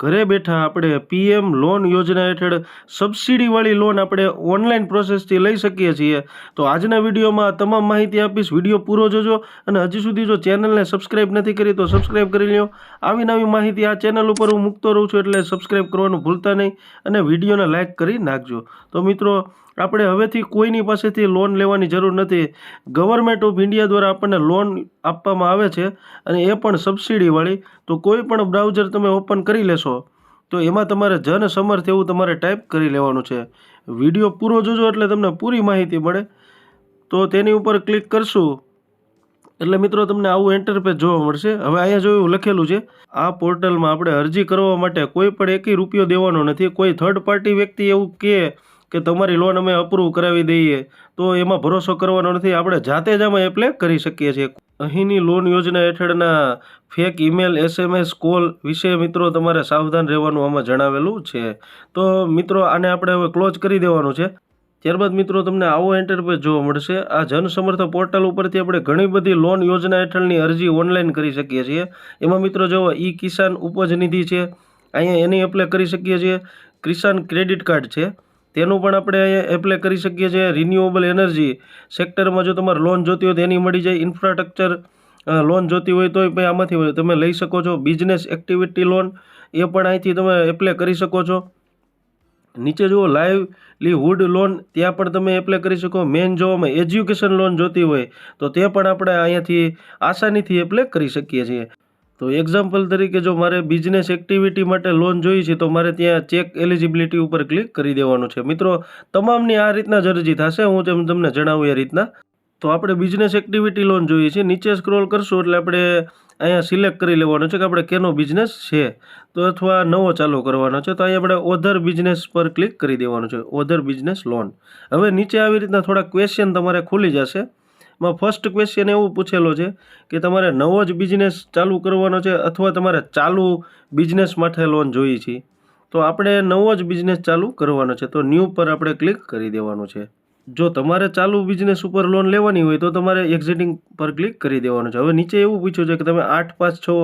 ઘરે બેઠા આપણે પીએમ લોન યોજના હેઠળ સબસિડીવાળી લોન આપણે ઓનલાઈન પ્રોસેસથી લઈ શકીએ છીએ. તો આજના વિડીયોમાં તમામ માહિતી આપીશ. વીડિયો પૂરો જોજો અને હજી સુધી જો ચેનલને સબસ્ક્રાઈબ નથી કરી તો સબસ્ક્રાઈબ કરી લ્યો. આવી નવી માહિતી આ ચેનલ ઉપર હું મૂકતો રહું છું એટલે સબસ્ક્રાઈબ કરવાનું ભૂલતા નહીં અને વિડીયોને લાઇક કરી નાખજો. તો મિત્રો આપણે હવેથી કોઈની પાસેથી લોન લેવાની જરૂર નથી. ગવર્મેન્ટ ઓફ ઇન્ડિયા દ્વારા આપણને લોન આપવામાં આવે છે અને એ પણ સબસિડીવાળી તો કોઈ પણ બ્રાઉઝર તમે ઓપન કરી લેશો, તો એમાં તમારે જન સમર્થ એવું તમારે ટાઈપ કરી લેવાનું છે. વીડિયો પૂરો જોજો એટલે તમને પૂરી માહિતી મળે. તો તેની ઉપર ક્લિક કરશું. એટલે મિત્રો તમને આવું એન્ટરપેજ જોવા મળશે. હવે અહીંયા જોયું લખેલું છે, આ પોર્ટલમાં આપણે અરજી કરવા માટે કોઈ પણ એકેય રૂપિયો દેવાનો નથી. કોઈ થર્ડ પાર્ટી વ્યક્તિ એવું કહે કે તમારી લોન અમે અપ્રૂવ કરાવી દઈએ, તો એમાં ભરોસો કરવાનો નથી. આપણે જાતે જ આમાં એપ્લાય કરી શકીએ છીએ. અહીંની લોન યોજના હેઠળના ફેક ઈમેલ એસએમએસ કોલ વિશે મિત્રો તમારે સાવધાન રહેવાનું આમાં જણાવેલું છે. તો મિત્રો, આને આપણે હવે ક્લોઝ કરી દેવાનું છે. ત્યારબાદ મિત્રો, તમને આવો એન્ટરપેજ જોવા મળશે. આ જનસમર્થ પોર્ટલ ઉપરથી આપણે ઘણી બધી લોન યોજના હેઠળની અરજી ઓનલાઈન કરી શકીએ છીએ. એમાં મિત્રો જો ઈ કિસાન ઉપજ નિધિ છે. અહીંયા એની એપ્લાય કરી શકીએ છીએ. કિસાન ક્રેડિટ કાર્ડ છે. તેનું પણ આપણે એપ્લાય કરી શકીએ છીએ. રિન્યુએબલ એનર્જી સેક્ટરમાં જો તમારે લોન જોતી હોય તો એની મળી જાય. ઇન્ફ્રાસ્ટ્રક્ચર લોન જોતી હોય તોય ભાઈ આમાંથી તમે લઈ શકો છો. બિઝનેસ એક્ટિવિટી લોન એ પણ અહીંથી તમે એપ્લાય કરી શકો છો. નીચે જુઓ લાઇવલીહુડ લોન ત્યાં પણ તમે એપ્લાય કરી શકો. મેન જો અમે એજ્યુકેશન લોન જોતી હોય તો તે પણ આપણે અહીંયાથી આસાનીથી એપ્લાય કરી શકીએ છીએ. તો એક્ઝામ્પલ તરીકે જો મારે બિઝનેસ એક્ટિવિટી માટે લોન જોઈએ છે, તો મારે ત્યાં ચેક એલિજિબિલિટી ઉપર ક્લિક કરી દેવાનું છે. મિત્રો, તમામની આ રીતના જ અરજી થશે, હું જેમ તમને જણાવું એ રીતના. તો આપણે બિઝનેસ એક્ટિવિટી લોન જોઈએ છે નીચે સ્ક્રોલ કરશું એટલે આપણે અહીંયા સિલેક્ટ કરી લેવાનું છે કે આપણે કેનો બિઝનેસ છે. તો અથવા નવો ચાલુ કરવાનો છે, તો અહીંયા આપણે ઓધર બિઝનેસ પર ક્લિક કરી દેવાનું છે. ઓધર બિઝનેસ લોન હવે નીચે આવી રીતના થોડા ક્વેશ્ચન તમારે ખુલી જશે. માં ફર્સ્ટ ક્વેશ્ચન એવું પૂછેલો છે કે તમારે નવો જ બિઝનેસ ચાલુ કરવાનો છે અથવા તમારે ચાલુ બિઝનેસ માટે લોન જોઈએ છે? તો આપણે નવો જ બિઝનેસ ચાલુ કરવાનો છે. તો ન્યૂ પર આપણે ક્લિક કરી દેવાનું છે. જો તમારે ચાલુ બિઝનેસ ઉપર લોન લેવાની હોય તો તમારે એક્ઝિટિંગ પર ક્લિક કરી દેવાનું છે. હવે નીચે એવું પૂછ્યું છે કે તમે આઠ પાસ છો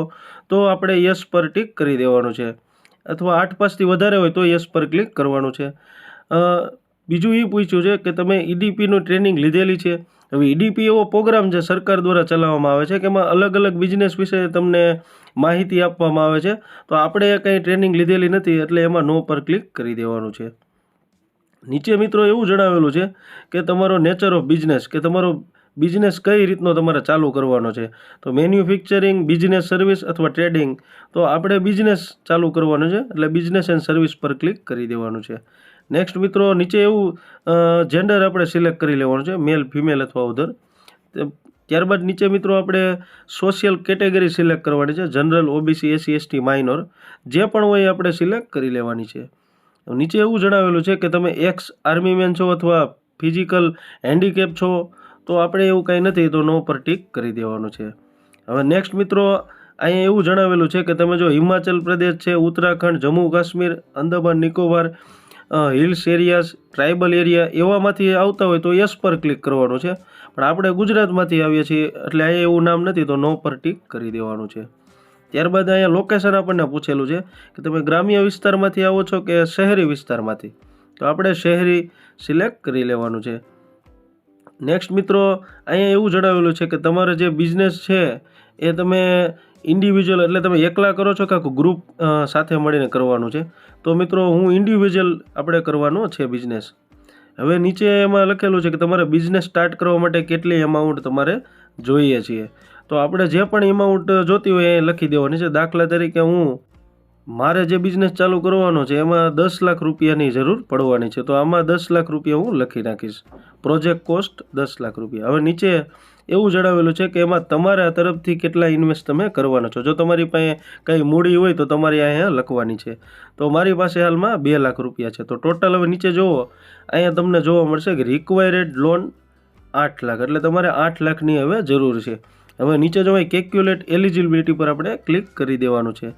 તો આપણે યસ પર ટિક કરી દેવાનું છે. અથવા આઠ પાસથી વધારે હોય તો યસ પર ક્લિક કરવાનું છે. બીજું એ પૂછ્યું છે કે તમે ઈડીપીનું ટ્રેનિંગ લીધેલી છે. હવે ઈડીપી એવો પ્રોગ્રામ છે સરકાર દ્વારા ચલાવવામાં આવે છે કે એમાં અલગ અલગ બિઝનેસ વિશે તમને માહિતી આપવામાં આવે છે. તો આપણે કંઈ ટ્રેનિંગ લીધેલી નથી એટલે એમાં નો પર ક્લિક કરી દેવાનું છે. નીચે મિત્રો એવું જણાવેલું છે કે તમારો નેચર ઓફ બિઝનેસ કે તમારો બિઝનેસ કઈ રીતનો તમારે ચાલુ કરવાનો છે. તો મેન્યુફેક્ચરિંગ, બિઝનેસ સર્વિસ અથવા ટ્રેડિંગ તો આપણે બિઝનેસ ચાલુ કરવાનો છે એટલે બિઝનેસ એન્ડ સર્વિસ પર ક્લિક કરી દેવાનું છે. નેક્સ્ટ મિત્રો, નીચે એવું જેન્ડર આપણે સિલેક્ટ કરી લેવાનું છે મેલ ફિમેલ અથવા ઉધર ત્યારબાદ નીચે મિત્રો આપણે સોશિયલ કેટેગરી સિલેક્ટ કરવાની છે general OBC SC ST minor જે પણ હોય એ આપણે સિલેક્ટ કરી લેવાની છે. નીચે એવું જણાવેલું છે કે તમે એક્સ આર્મીમેન છો અથવા ફિઝિકલ હેન્ડીકેપ છો, તો આપણે એવું કાંઈ નથી, તો નો પર ટીક કરી દેવાનું છે. હવે નેક્સ્ટ મિત્રો, અહીંયા એવું જણાવેલું છે કે તમે જો હિમાચલ પ્રદેશ છે, Uttarakhand, Jammu Kashmir, Andaman, Nicobar hills areas tribal area એવામાંથી આવતા હોય તો યસ પર ક્લિક કરવાનું છે. પણ આપણે ગુજરાતમાંથી આવીએ છીએ, એટલે અહીંયા એવું નામ નથી, તો નો પર ટીક કરી દેવાનું છે. ત્યારબાદ અહીંયા લોકેશન આપણને પૂછેલું છે કે તમે ગ્રામ્ય વિસ્તારમાંથી આવો છો કે શહેરી વિસ્તારમાંથી? તો આપણે શહેરી સિલેક્ટ કરી લેવાનું છે. નેક્સ્ટ મિત્રો, અહીંયા એવું જણાવેલું છે કે તમારે જે બિઝનેસ છે એ તમે ઇન્ડિવિજ્યુઅલ એટલે તમે એકલા કરો છો કે ગ્રુપ સાથે મળીને કરવાનું છે? તો મિત્રો, હું ઇન્ડિવિજ્યુઅલ આપણે કરવાનો છે બિઝનેસ હવે નીચે એમાં લખેલું છે કે તમારે બિઝનેસ સ્ટાર્ટ કરવા માટે કેટલી એમાઉન્ટ તમારે જોઈએ છીએ. તો આપણે જે પણ એમાઉન્ટ જોતી હોય એ લખી દેવાની છે. દાખલા તરીકે હું, મારે જે બિઝનેસ ચાલુ કરવાનો છે એમાં દસ લાખ રૂપિયાની જરૂર પડવાની છે. તો આમાં દસ લાખ રૂપિયા હું લખી નાખીશ. પ્રોજેક્ટ કોસ્ટ દસ લાખ રૂપિયા. હવે નીચે એવું જણાવેલું છે કે એમાં તમારા તરફથી કેટલા ઇન્વેસ્ટ તમે કરવાના છો? જો તમારી પાસે કંઈ મૂડી હોય તો તમારી અહીંયા લખવાની છે. તો મારી પાસે હાલમાં બે લાખ રૂપિયા છે. તો ટોટલ હવે નીચે જુઓ. અહીંયા તમને જોવા મળશે કે રિક્વાયર્ડ લોન આઠ લાખ. એટલે તમારે આઠ લાખની હવે જરૂર છે. હવે નીચે જો કેલ્ક્યુલેટ એલિજિબિલિટી પર આપણે ક્લિક કરી દેવાનું છે.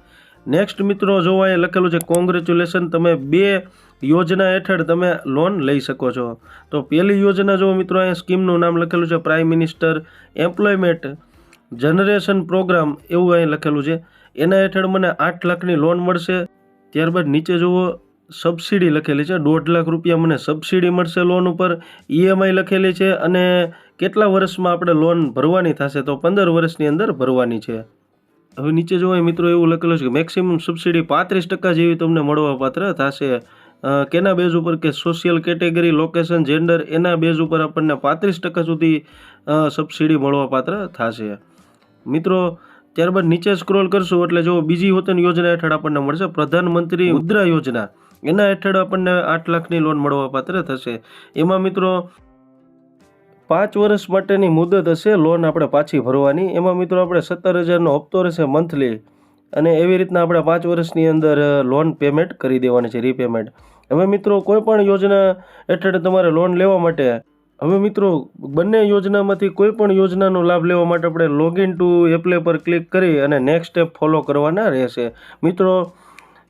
નેક્સ્ટ મિત્રો જોવા અહીંયા લખેલું છે કોંગ્રેચ્યુલેશન તમે બે યોજના હેઠળ તમે લોન લઈ શકો છો. તો પહેલી યોજના જો મિત્રો, અહીંયા સ્કીમનું નામ લખેલું છે prime minister employment generation programme એવું અહીં લખેલું છે. એના હેઠળ મને આઠ લાખની લોન મળશે. ત્યારબાદ નીચે જુઓ સબસિડી લખેલી છે, દોઢ લાખ રૂપિયા મને સબસિડી મળશે લોન ઉપર. ઈએમઆઈ લખેલી છે અને કેટલા વર્ષમાં આપણે લોન ભરવાની થશે? તો પંદર વર્ષની અંદર ભરવાની છે. હવે નીચે જોવાય મિત્રો, એવું લખેલું છે કે મેક્સિમમ સબસિડી પાંત્રીસ ટકા જેવી તમને મળવાપાત્ર થશે. કેના બેઝ ઉપર કે સોશિયલ કેટેગરી લોકેશન જેન્ડર એના બેઝ ઉપર આપણને પાંત્રીસ ટકા સુધી સબસિડી મળવાપાત્ર થશે. મિત્રો, ત્યારબાદ નીચે સ્ક્રોલ કરશું એટલે જો બીજી હોતન યોજના હેઠળ આપણને મળશે, પ્રધાનમંત્રી મુદ્રા યોજના. એના હેઠળ આપણને આઠ લાખની લોન મળવાપાત્ર થશે. એમાં મિત્રો, પાંચ વર્ષ માટેની મુદત હશે લોન આપણે પાછી ભરવાની. એમાં મિત્રો આપણે સત્તર હજારનો હપ્તો રહેશે મંથલી અને એવી રીતના આપણે પાંચ વર્ષની અંદર લોન પેમેન્ટ કરી દેવાની છે રીપેમેન્ટ હવે મિત્રો, કોઈ પણ યોજના હેઠળ તમારે લોન લેવા માટે, હવે મિત્રો, બંને યોજનામાંથી કોઈ પણ યોજનાનો લાભ લેવા માટે આપણે લોગિન ટુ એપ્લે પર ક્લિક કરી અને નેક્સ્ટ સ્ટેપ ફોલો કરવાના રહેશે. મિત્રો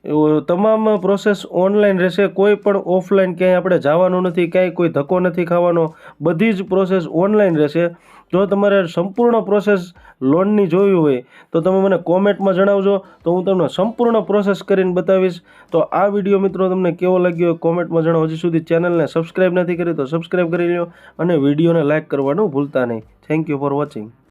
તમામ પ્રોસેસ ઓનલાઈન રહેશે. કોઈ પણ ઓફલાઈન ક્યાંય આપણે જવાનું નથી, ક્યાંય કોઈ ધક્કો નથી ખાવાનો. બધી જ પ્રોસેસ ઓનલાઈન રહેશે. જો તમારે સંપૂર્ણ પ્રોસેસ લોનની જોવી હોય, તો તમે મને કોમેન્ટમાં જણાવજો. તો હું તમને સંપૂર્ણ પ્રોસેસ કરીને બતાવીશ. તો આ વીડિયો મિત્રો તમને કેવો લાગ્યો કોમેન્ટમાં જણાવો. હજી સુધી ચેનલને સબસ્ક્રાઈબ નથી કરી તો સબસ્ક્રાઈબ કરી લો અને વિડીયોને લાઇક કરવાનું ભૂલતા નહીં. Thank you for watching